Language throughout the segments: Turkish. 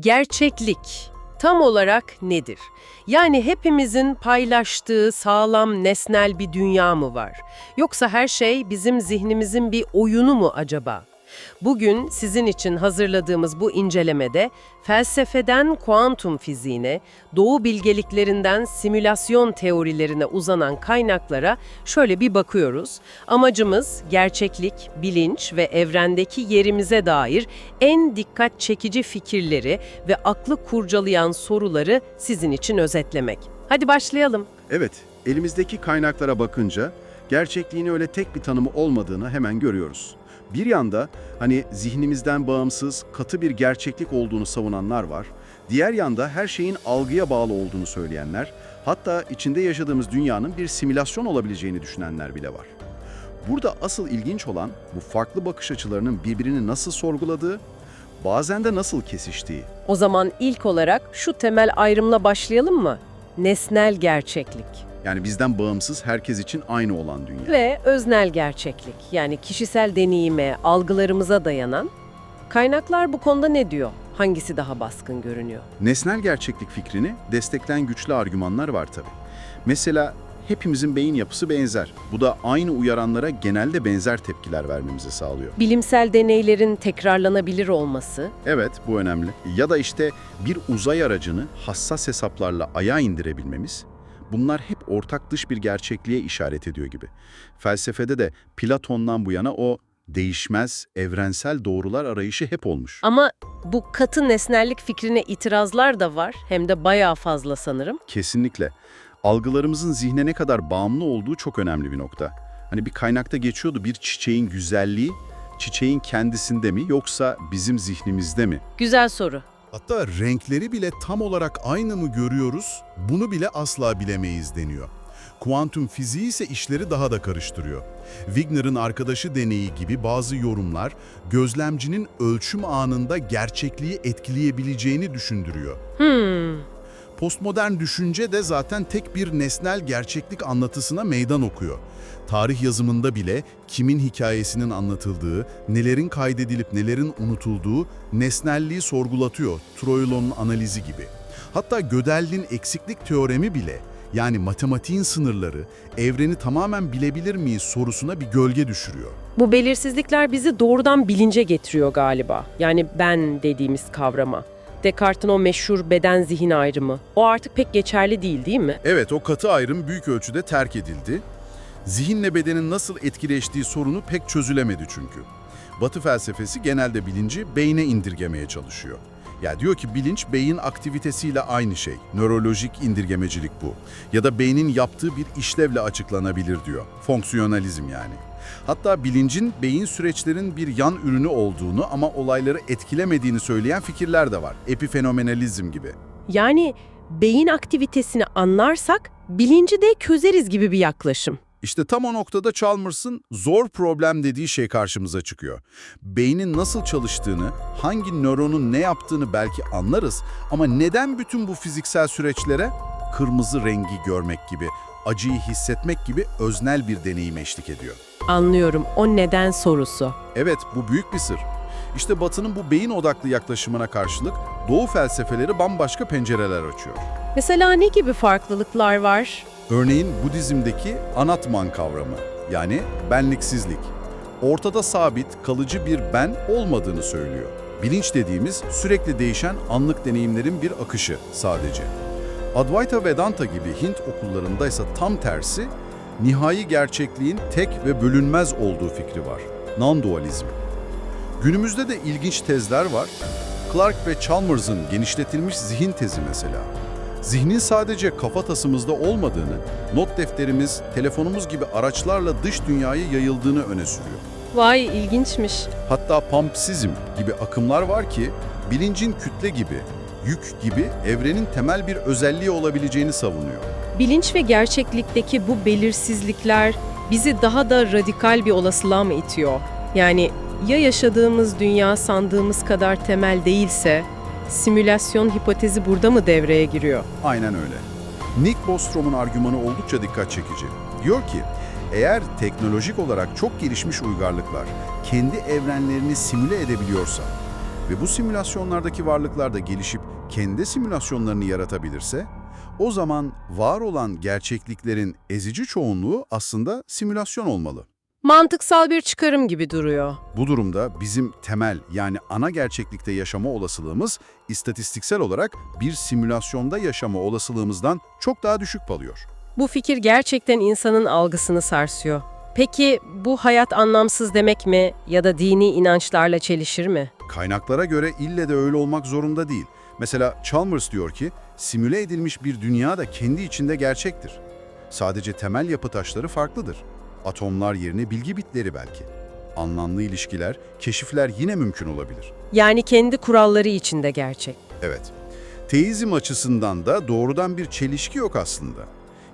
Gerçeklik tam olarak nedir? Yani hepimizin paylaştığı sağlam nesnel bir dünya mı var? Yoksa her şey bizim zihnimizin bir oyunu mu acaba? Bugün sizin için hazırladığımız bu incelemede felsefeden kuantum fiziğine, doğu bilgeliklerinden simülasyon teorilerine uzanan kaynaklara şöyle bir bakıyoruz. Amacımız gerçeklik, bilinç ve evrendeki yerimize dair en dikkat çekici fikirleri ve aklı kurcalayan soruları sizin için özetlemek. Hadi başlayalım. Evet, elimizdeki kaynaklara bakınca gerçekliğin öyle tek bir tanımı olmadığını hemen görüyoruz. Bir yanda hani zihnimizden bağımsız, katı bir gerçeklik olduğunu savunanlar var. Diğer yanda her şeyin algıya bağlı olduğunu söyleyenler, hatta içinde yaşadığımız dünyanın bir simülasyon olabileceğini düşünenler bile var. Burada asıl ilginç olan bu farklı bakış açılarının birbirini nasıl sorguladığı, bazen de nasıl kesiştiği. O zaman ilk olarak şu temel ayrımla başlayalım mı? Nesnel gerçeklik Yani bizden bağımsız herkes için aynı olan dünya. ve öznel gerçeklik yani kişisel deneyime, algılarımıza dayanan. Kaynaklar bu konuda ne diyor? Hangisi daha baskın görünüyor? Nesnel gerçeklik fikrini destekleyen güçlü argümanlar var tabii. Mesela hepimizin beyin yapısı benzer. Bu da aynı uyaranlara genelde benzer tepkiler vermemizi sağlıyor. Bilimsel deneylerin tekrarlanabilir olması, Evet, bu önemli. Ya da işte bir uzay aracını hassas hesaplarla aya indirebilmemiz, bunlar hep ortak dış bir gerçekliğe işaret ediyor gibi. Felsefede de Platon'dan bu yana o değişmez, evrensel doğrular arayışı hep olmuş. Ama bu katı nesnellik fikrine itirazlar da var. Hem de bayağı fazla sanırım. Kesinlikle. Algılarımızın zihne ne kadar bağımlı olduğu çok önemli bir nokta. Hani bir kaynakta geçiyordu bir çiçeğin güzelliği, çiçeğin kendisinde mi yoksa bizim zihnimizde mi? Güzel soru. Hatta renkleri bile tam olarak aynı mı görüyoruz, bunu bile asla bilemeyiz deniyor. Kuantum fiziği ise işleri daha da karıştırıyor. Wigner'ın arkadaşı deneyi gibi bazı yorumlar, gözlemcinin ölçüm anında gerçekliği etkileyebileceğini düşündürüyor. Hmm. Postmodern düşünce de zaten tek bir nesnel gerçeklik anlatısına meydan okuyor. Tarih yazımında bile kimin hikayesinin anlatıldığı, nelerin kaydedilip nelerin unutulduğu nesnelliği sorgulatıyor Troilon'un analizi gibi. Hatta Gödel'in eksiklik teoremi bile yani matematiğin sınırları, evreni tamamen bilebilir miyiz sorusuna bir gölge düşürüyor. Bu belirsizlikler bizi doğrudan bilince getiriyor galiba. Yani ben dediğimiz kavrama. Descartes'in o meşhur beden zihin ayrımı. O artık pek geçerli değil değil mi? Evet, o katı ayrım büyük ölçüde terk edildi. Zihinle bedenin nasıl etkileştiği sorunu pek çözülemedi çünkü. Batı felsefesi genelde bilinci beyne indirgemeye çalışıyor. Ya diyor ki bilinç beyin aktivitesiyle aynı şey. Nörolojik indirgemecilik bu. Ya da beynin yaptığı bir işlevle açıklanabilir diyor. Fonksiyonalizm yani. Hatta bilincin beyin süreçlerin bir yan ürünü olduğunu ama olayları etkilemediğini söyleyen fikirler de var. Epifenomenalizm gibi. Yani beyin aktivitesini anlarsak bilinci de çözeriz gibi bir yaklaşım. İşte tam o noktada Chalmers'ın zor problem dediği şey karşımıza çıkıyor. Beynin nasıl çalıştığını, hangi nöronun ne yaptığını belki anlarız ama neden bütün bu fiziksel süreçlere kırmızı rengi görmek gibi, acıyı hissetmek gibi öznel bir deneyim eşlik ediyor? Anlıyorum o neden sorusu. Evet, bu büyük bir sır. İşte Batı'nın bu beyin odaklı yaklaşımına karşılık Doğu felsefeleri bambaşka pencereler açıyor. Mesela ne gibi farklılıklar var? Örneğin Budizm'deki anatman kavramı yani benliksizlik. Ortada sabit, kalıcı bir ben olmadığını söylüyor. Bilinç dediğimiz sürekli değişen anlık deneyimlerin bir akışı sadece. Advaita Vedanta gibi Hint okullarında ise tam tersi, nihai gerçekliğin tek ve bölünmez olduğu fikri var. Non-dualizm. Günümüzde de ilginç tezler var. Clark ve Chalmers'ın genişletilmiş zihin tezi mesela. Zihnin sadece kafatasımızda olmadığını, not defterimiz, telefonumuz gibi araçlarla dış dünyaya yayıldığını öne sürüyor. Vay ilginçmiş. Hatta pampsizm gibi akımlar var ki bilincin kütle gibi, yük gibi evrenin temel bir özelliği olabileceğini savunuyor. Bilinç ve gerçeklikteki bu belirsizlikler bizi daha da radikal bir olasılığa mı itiyor? Yani ya yaşadığımız dünya sandığımız kadar temel değilse, simülasyon hipotezi burada mı devreye giriyor? Aynen öyle. Nick Bostrom'un argümanı oldukça dikkat çekici. Diyor ki, eğer teknolojik olarak çok gelişmiş uygarlıklar kendi evrenlerini simüle edebiliyorsa ve bu simülasyonlardaki varlıklar da gelişip kendi simülasyonlarını yaratabilirse, o zaman var olan gerçekliklerin ezici çoğunluğu aslında simülasyon olmalı. Mantıksal bir çıkarım gibi duruyor. Bu durumda bizim temel yani ana gerçeklikte yaşama olasılığımız istatistiksel olarak bir simülasyonda yaşama olasılığımızdan çok daha düşük kalıyor. Bu fikir gerçekten insanın algısını sarsıyor. Peki bu hayat anlamsız demek mi ya da dini inançlarla çelişir mi? Kaynaklara göre ille de öyle olmak zorunda değil. Mesela Chalmers diyor ki, simüle edilmiş bir dünya da kendi içinde gerçektir. Sadece temel yapı taşları farklıdır. Atomlar yerine bilgi bitleri belki. Anlamlı ilişkiler, keşifler yine mümkün olabilir. Yani kendi kuralları içinde gerçek. Evet. Teizm açısından da doğrudan bir çelişki yok aslında.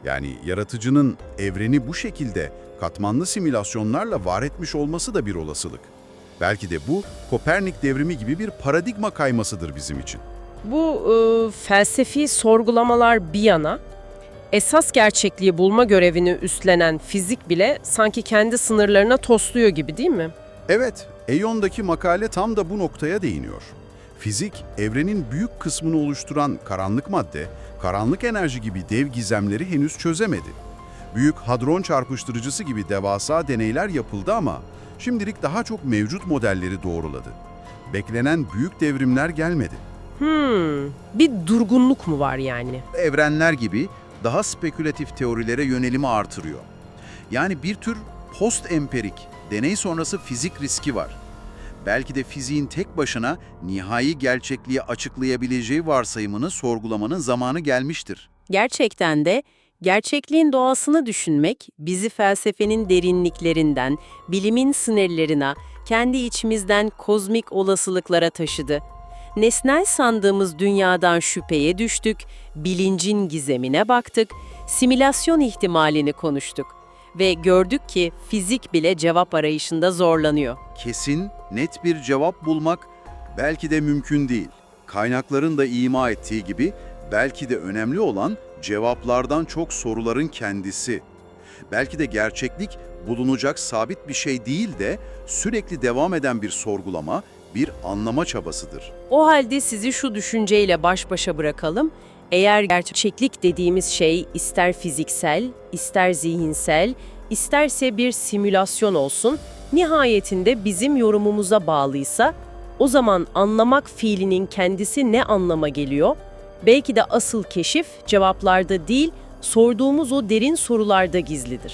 Yani yaratıcının evreni bu şekilde katmanlı simülasyonlarla var etmiş olması da bir olasılık. Belki de bu Kopernik devrimi gibi bir paradigma kaymasıdır bizim için. Bu e, felsefi sorgulamalar bir yana, esas gerçekliği bulma görevini üstlenen fizik bile sanki kendi sınırlarına tosluyor gibi değil mi? Evet, Eon'daki makale tam da bu noktaya değiniyor. Fizik, evrenin büyük kısmını oluşturan karanlık madde, karanlık enerji gibi dev gizemleri henüz çözemedi. Büyük hadron çarpıştırıcısı gibi devasa deneyler yapıldı ama şimdilik daha çok mevcut modelleri doğruladı. Beklenen büyük devrimler gelmedi. Hmm, bir durgunluk mu var yani? evrenler gibi daha spekülatif teorilere yönelimi artırıyor. Yani bir tür post-emperik, deney sonrası fizik riski var. Belki de fiziğin tek başına nihai gerçekliği açıklayabileceği varsayımını sorgulamanın zamanı gelmiştir. Gerçekten de gerçekliğin doğasını düşünmek bizi felsefenin derinliklerinden, bilimin sınırlarına, kendi içimizden kozmik olasılıklara taşıdı. Nesnel sandığımız dünyadan şüpheye düştük, bilincin gizemine baktık, simülasyon ihtimalini konuştuk ve gördük ki fizik bile cevap arayışında zorlanıyor. Kesin, net bir cevap bulmak belki de mümkün değil. Kaynakların da ima ettiği gibi belki de önemli olan cevaplardan çok soruların kendisi. Belki de gerçeklik bulunacak sabit bir şey değil de sürekli devam eden bir sorgulama, bir anlama çabasıdır. O halde sizi şu düşünceyle baş başa bırakalım. Eğer gerçeklik dediğimiz şey ister fiziksel, ister zihinsel, isterse bir simülasyon olsun, nihayetinde bizim yorumumuza bağlıysa, o zaman anlamak fiilinin kendisi ne anlama geliyor? Belki de asıl keşif cevaplarda değil, sorduğumuz o derin sorularda gizlidir.